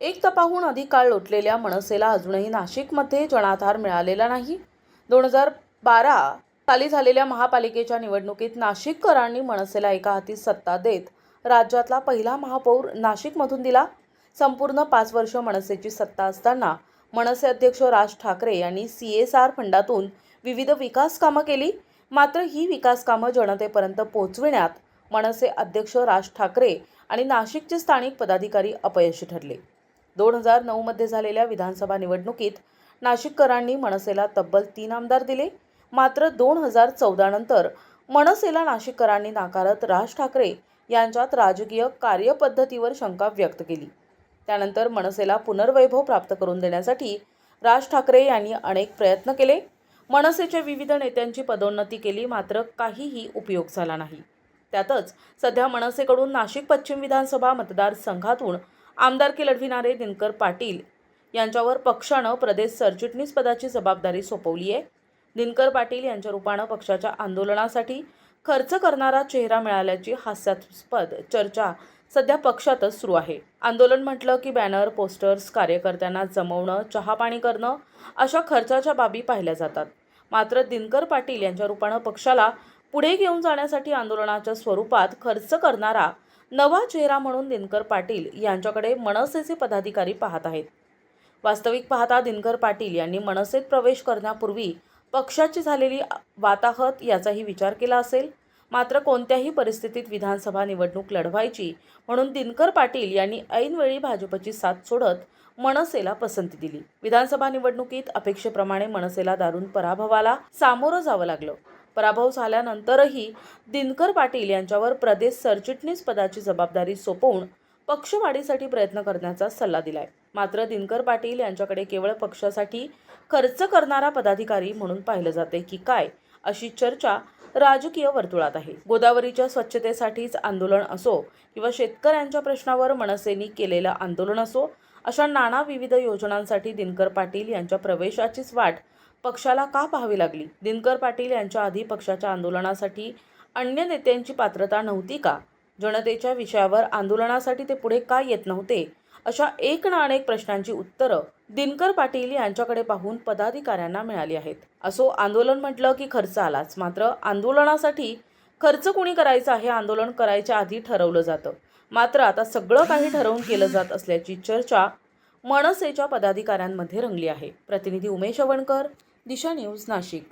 एक तपाहून अधिक काळ लोटलेल्या मनसेला अजूनही नाशिकमध्ये जनाधार मिळालेला नाही. दोन हजार बारा साली झालेल्या महापालिकेच्या निवडणुकीत नाशिककरांनी मनसेला एका हाती सत्ता देत राज्यातला पहिला महापौर नाशिकमधून दिला. संपूर्ण पाच वर्ष मनसेची सत्ता असताना मनसे अध्यक्ष राज ठाकरे यांनी सी एस आर फंडातून विविध विकास कामं केली. मात्र ही विकास कामं जनतेपर्यंत पोहोचविण्यात मनसे अध्यक्ष राज ठाकरे आणि नाशिकचे स्थानिक पदाधिकारी अपयशी ठरले. दोन हजार नऊमध्ये झालेल्या विधानसभा निवडणुकीत नाशिककरांनी मनसेला तब्बल तीन आमदार दिले. मात्र दोन हजार चौदानंतर मनसेला नाशिककरांनी नाकारत राज ठाकरे यांच्यात राजकीय कार्यपद्धतीवर शंका व्यक्त केली. त्यानंतर मनसेला पुनर्वैभव प्राप्त करून देण्यासाठी राज ठाकरे यांनी अनेक प्रयत्न केले. मनसेच्या विविध नेत्यांची पदोन्नती केली मात्र काहीही उपयोग झाला नाही. त्यातच सध्या मनसेकडून नाशिक पश्चिम विधानसभा मतदारसंघातून आमदारकी लढविणारे दिनकर पाटील यांच्यावर पक्षानं प्रदेश सरचिटणीस पदाची जबाबदारी सोपवली आहे. दिनकर पाटील यांच्या रूपानं पक्षाच्या आंदोलनासाठी खर्च करणारा चेहरा मिळाल्याची हास्यास्पद चर्चा सध्या पक्षातच सुरू आहे. आंदोलन म्हटलं की बॅनर पोस्टर्स कार्यकर्त्यांना जमवणं चहापाणी करणं अशा खर्चाच्या बाबी पाहिल्या जातात. मात्र दिनकर पाटील यांच्या रूपानं पक्षाला पुढे घेऊन जाण्यासाठी आंदोलनाच्या स्वरूपात खर्च करणारा नवा चेहरा म्हणून दिनकर पाटील यांच्याकडे मनसेचे पदाधिकारी पाहत आहेत. वास्तविक पाहता दिनकर पाटील यांनी मनसेत प्रवेश करण्यापूर्वी पक्षाची झालेली वाताहत याचाही विचार केला असेल. मात्र कोणत्याही परिस्थितीत विधानसभा निवडणूक लढवायची म्हणून दिनकर पाटील यांनी ऐनवेळी भाजपची साथ सोडत मनसेला पसंती दिली. विधानसभा निवडणुकीत अपेक्षेप्रमाणे मनसेला दारुण पराभवाला सामोरं जावं लागलं. पराभव झाल्यानंतरही दिनकर पाटील यांच्यावर प्रदेश सरचिटणीस पदाची जबाबदारी सोपवून पक्षवाढीसाठी प्रयत्न करण्याचा सल्ला दिलाय. मात्र दिनकर पाटील यांच्याकडे केवळ पक्षासाठी खर्च करणारा पदाधिकारी म्हणून पाहिलं जाते की काय अशी चर्चा राजकीय वर्तुळात आहे. गोदावरीच्या स्वच्छतेसाठीच आंदोलन असो किंवा शेतकऱ्यांच्या प्रश्नावर मनसेनी केलेलं आंदोलन असो अशा नाना विविध योजनांसाठी दिनकर पाटील यांच्या प्रवेशाचीच वाट पक्षाला का पाहावी लागली? दिनकर पाटील यांच्या आधी पक्षाच्या आंदोलनासाठी अन्य नेत्यांची पात्रता नव्हती का? जनतेच्या विषयावर आंदोलनासाठी ते पुढे का येत नव्हते? अशा एक ना अनेक प्रश्नांची उत्तरं दिनकर पाटील यांच्याकडे पाहून पदाधिकाऱ्यांना मिळाली आहेत. असो आंदोलन म्हटलं की खर्च आलाच. मात्र आंदोलनासाठी खर्च कोणी करायचा हे आंदोलन करायच्या आधी ठरवलं जातं. मात्र आता सगळं काही ठरवून केलं जात असल्याची चर्चा मनसेच्या पदाधिकाऱ्यांमध्ये रंगली आहे. प्रतिनिधी उमेश अवणकर दिशा न्यूज नाशिक.